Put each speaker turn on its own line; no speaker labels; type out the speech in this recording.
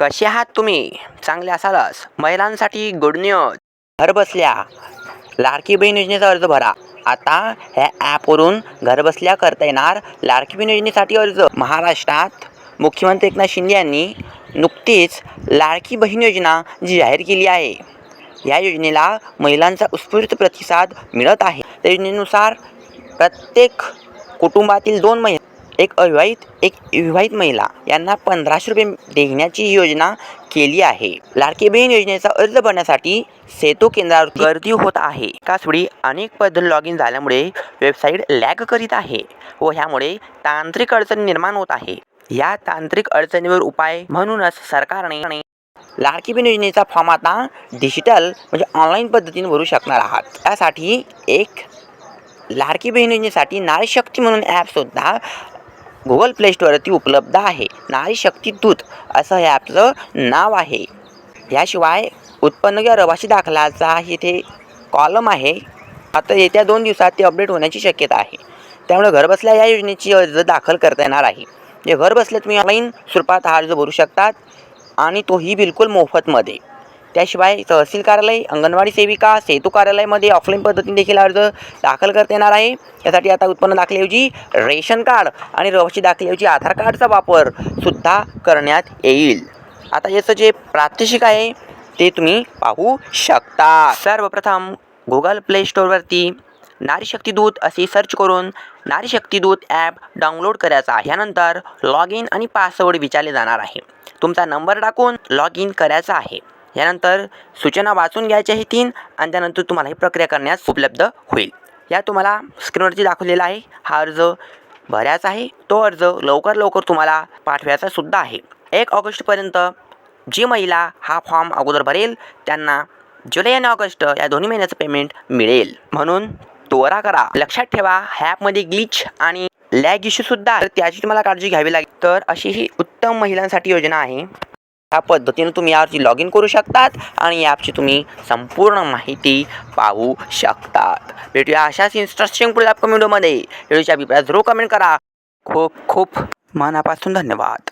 कसे आहात तुम्ही? चांगले असालच. महिलांसाठी गुड न्यूज घरबसल्या लाडकी बहीण योजनेचा अर्ज भरा. आता ह्या ॲपवरून घरबसल्या करता येणार लाडकी बहीण योजनेसाठी अर्ज. महाराष्ट्रात मुख्यमंत्री एकनाथ शिंदे यांनी नुकतीच लाडकी बहीण योजना जी जाहीर केली आहे या योजनेला महिलांचा उत्स्फूर्त प्रतिसाद मिळत आहे. त्या योजनेनुसार प्रत्येक कुटुंबातील दोन महिला एक अविवाहित एक विवाहित महिला यांना पंधराशे रुपये देण्याची योजना केली आहे. लाडकी बहीण योजनेचा अर्ज भरण्यासाठी सेतू केंद्रावर गर्दी होत आहे. एकाच वेळी अनेक पद्धत लॉग इन झाल्यामुळे वेबसाईट लॅग करीत आहे व ह्यामुळे तांत्रिक अडचणी निर्माण होत आहे. या तांत्रिक अडचणीवर उपाय म्हणूनच सरकारने लाडकी बहीण योजनेचा फॉर्म आता डिजिटल म्हणजे ऑनलाईन पद्धतीने भरू शकणार आहात. त्यासाठी एक लाडकी बहीण योजनेसाठी नारी शक्ती म्हणून ॲपसुद्धा गुगल प्ले स्टोअरवरती उपलब्ध आहे. नारी शक्ती दूत असं हे ॲपचं नाव आहे. याशिवाय उत्पन्न किंवा रवाशी दाखलाचा इथे कॉलम आहे. आता येत्या दोन दिवसात ते अपडेट होण्याची शक्यता आहे. त्यामुळे घरबसल्या या योजनेची अर्ज दाखल करता येणार आहे. जे घर बसल्या तुम्ही ऑनलाईन स्वरूपात हा अर्ज भरू शकतात आणि तोही बिलकुल मोफतमध्ये. त्याशिवाय तहसील कार्यालय अंगणवाडी सेविका सेतू कार्यालयामध्ये ऑफलाईन पद्धतीने देखील अर्ज दाखल करता येणार आहे. यासाठी आता उत्पन्न दाखल्याऐवजी रेशन कार्ड आणि रहिवासी दाखल्याऐवजी आधार कार्डचा वापर सुद्धा करण्यात येईल. आता याचं जे प्रात्यक्षिक आहे ते तुम्ही पाहू शकता. सर्वप्रथम गुगल प्ले स्टोअरवरती नारी दूत असे सर्च करून नारी दूत ॲप डाउनलोड करायचा आहे. लॉग इन आणि पासवर्ड विचारले जाणार आहे. तुमचा नंबर टाकून लॉग इन करायचा आहे. यानंतर सूचना वाचून घ्यायच्या आहे तीन आणि त्यानंतर तुम्हाला ही प्रक्रिया करण्यास उपलब्ध होईल. या तुम्हाला स्क्रीनवरती दाखवलेला आहे. हा अर्ज भरायचा आहे. तो अर्ज लवकर लवकर तुम्हाला पाठवायचा सुद्धा आहे. एक ऑगस्टपर्यंत जी महिला हा फॉर्म अगोदर भरेल त्यांना जुलै आणि ऑगस्ट या दोन्ही महिन्याचं पेमेंट मिळेल. म्हणून त्वरा करा. लक्षात ठेवा ह्या ॲपमध्ये ग्लिच आणि लॅग इश्यूसुद्धा त्याची तुम्हाला काळजी घ्यावी लागेल. तर अशी ही उत्तम महिलांसाठी योजना आहे. या पद्धतीनं तुम्ही यावरची लॉग इन करू शकतात आणि ॲपची तुम्ही संपूर्ण माहिती पाहू शकतात. भेटूया अशाच इंटरेस्टिंग पुढील अपकमिंग व्हिडिओमध्ये व्हिडिओच्या अभिप्राय जरूर कमेंट करा. खूप खूप मनापासून धन्यवाद.